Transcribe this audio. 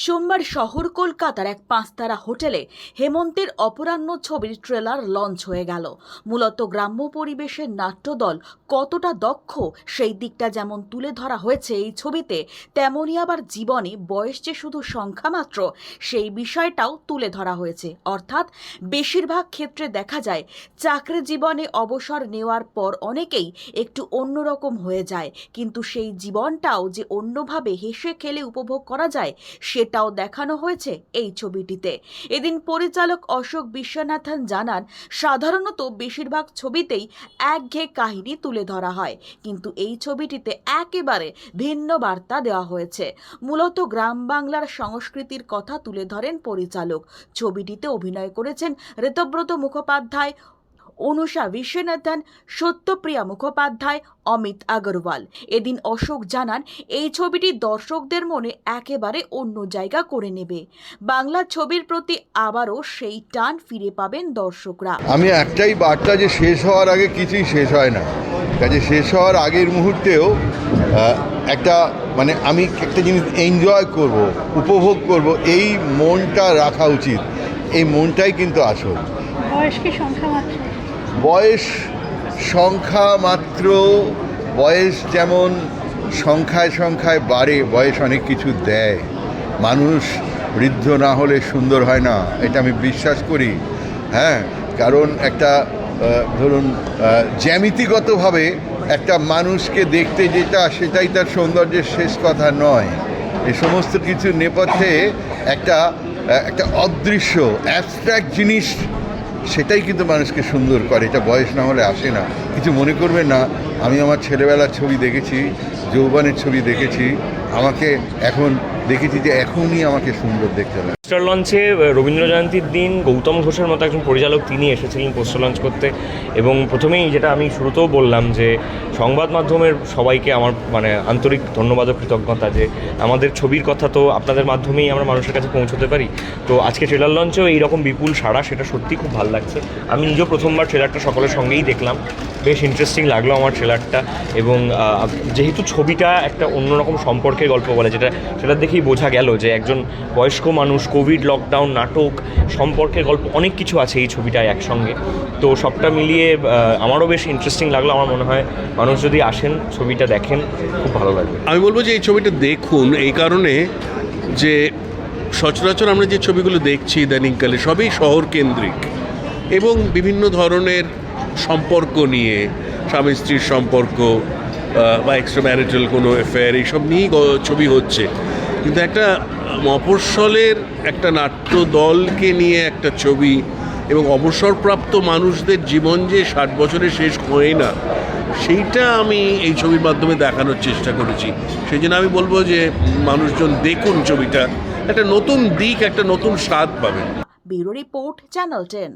সোমবার শহর কলকাতার এক পাঁচতারা হোটেলে হেমন্তের অপরাহ্ন ছবির ট্রেলার লঞ্চ হয়ে গেল। মূলত গ্রাম্য পরিবেশের নাট্যদল কতটা দক্ষ সেই দিকটা যেমন তুলে ধরা হয়েছে এই ছবিতে, তেমনই আবার জীবনে বয়স যে শুধু সংখ্যা মাত্র, সেই বিষয়টাও তুলে ধরা হয়েছে। অর্থাৎ বেশিরভাগ ক্ষেত্রে দেখা যায়, চাকরি জীবনে অবসর নেওয়ার পর অনেকেই একটু অন্যরকম হয়ে যায়। কিন্তু সেই জীবনটাও যে অন্যভাবে হেসে খেলে উপভোগ করা যায় সেটাও দেখানো হয়েছে এই ছবিটিতে। এদিন পরিচালক অশোক বিশ্বনাথন জানান, সাধারণত বেশিরভাগ ছবিতেই একঘেয়ে কাহিনী তুলে ধরা হয়, কিন্তু এই ছবিটিতে একেবারে ভিন্ন বার্তা দেওয়া হয়েছে। মূলত গ্রাম বাংলার সংস্কৃতির কথা তুলে ধরেন পরিচালক। ছবিটিতে অভিনয় করেছেন ঋতব্রত মুখোপাধ্যায় অনুষা বিশ্বনাথন সত্যপ্রিয়া মুখোপাধ্যায় অমিত আগরওয়াল। এদিন অশোক জানান এই ছবিটি দর্শকদের মনে একেবারে অন্য জায়গা করে নেবে। বাংলা ছবির প্রতি আবারও সেই টান ফিরে পাবেন দর্শকরা। আমি একটাই বার্তা যে শেষ হওয়ার আগে কিছুই শেষ হয় না। কাজে শেষ হওয়ার আগের মুহূর্তেও একটা মানে আমি একটা জিনিস এনজয় করব উপভোগ করব এই মনটা রাখা উচিত। এই মনটাই কিন্তু আসল। বয়স কি সংখ্যা মাত্র? বয়স সংখ্যা মাত্র, বয়স যেমন সংখ্যায় সংখ্যায় বাড়ে, বয়স অনেক কিছু দেয়। মানুষ বৃদ্ধ না হলে সুন্দর হয় না, এটা আমি বিশ্বাস করি। হ্যাঁ কারণ একটা ধরুন জ্যামিতিগতভাবে একটা মানুষকে দেখতে যেটা, সেটাই তার সৌন্দর্যের শেষ কথা নয়। এই সমস্ত কিছু নেপথ্যে একটা একটা অদৃশ্য অ্যাবস্ট্র্যাক্ট জিনিস সেটাই কিন্তু মানুষকে সুন্দর করে, এটা বয়স না হলে আসে না। কিছু মনে করবে না, আমি আমার ছেলেবেলার ছবি দেখেছি, যৌবনের ছবি দেখেছি, আমাকে এখন দেখেছি যে এখনই আমাকে সুন্দর দেখতে পোস্টার লঞ্চে রবীন্দ্র জয়ন্তীর দিন, গৌতম ঘোষের মতো একজন পরিচালক তিনি এসেছিলেন পোস্টার লঞ্চ করতে এবং প্রথমেই যেটা আমি শুরুতেও বললাম যে সংবাদ মাধ্যমের সবাইকে আমার মানে আন্তরিক ধন্যবাদ ও কৃতজ্ঞতা যে আমাদের ছবির কথা তো আপনাদের মাধ্যমেই আমরা মানুষের কাছে পৌঁছতে পারি। তো আজকে ট্রেলার লঞ্চেও এইরকম বিপুল সাড়া, সেটা সত্যি খুব ভালো লাগছে। আমি নিজেও প্রথমবার ট্রেলারটা সকলের সঙ্গেই দেখলাম। বেশ ইন্টারেস্টিং লাগল আমার ট্রেলারটা এবং যেহেতু ছবিটা একটা অন্যরকম সম্পর্কের গল্প বলে, যেটা, সেটা দেখেই বোঝা গেল যে একজন বয়স্ক মানুষ কোভিড লকডাউন, নাটক সম্পর্কের গল্প, অনেক কিছু আছে এই ছবিটায় একসঙ্গে। তো সবটা মিলিয়ে আমারও বেশ ইন্টারেস্টিং লাগল। আমার মনে হয় মানুষ যদি আসেন, ছবিটা দেখেন, খুব ভালো লাগবে। আমি বলব যে এই ছবিটা দেখুন, এই কারণে যে সচরাচর আমরা যে ছবিগুলো দেখছি ইদানিংকালে, সবই শহর কেন্দ্রিক এবং বিভিন্ন ধরনের সম্পর্ক নিয়ে, স্বামী স্ত্রীর সম্পর্ক বা এক্সট্রা ম্যারিটাল কোনো অ্যাফেয়ার এইসব নিয়েই ছবি হচ্ছে। কিন্তু একটা মফস্বলের একটা নাট্য দলকে নিয়ে একটা ছবি এবং অবসরপ্রাপ্ত মানুষদের জীবন যে ষাট বছরে শেষ হয় না, সেইটা আমি এই ছবির মাধ্যমে দেখানোর চেষ্টা করেছি। সেই জন্য আমি বলব যে মানুষজন দেখুন ছবিটা। একটা নতুন দিক, একটা নতুন স্বাদ পাবেন। Bureau report, channel ten.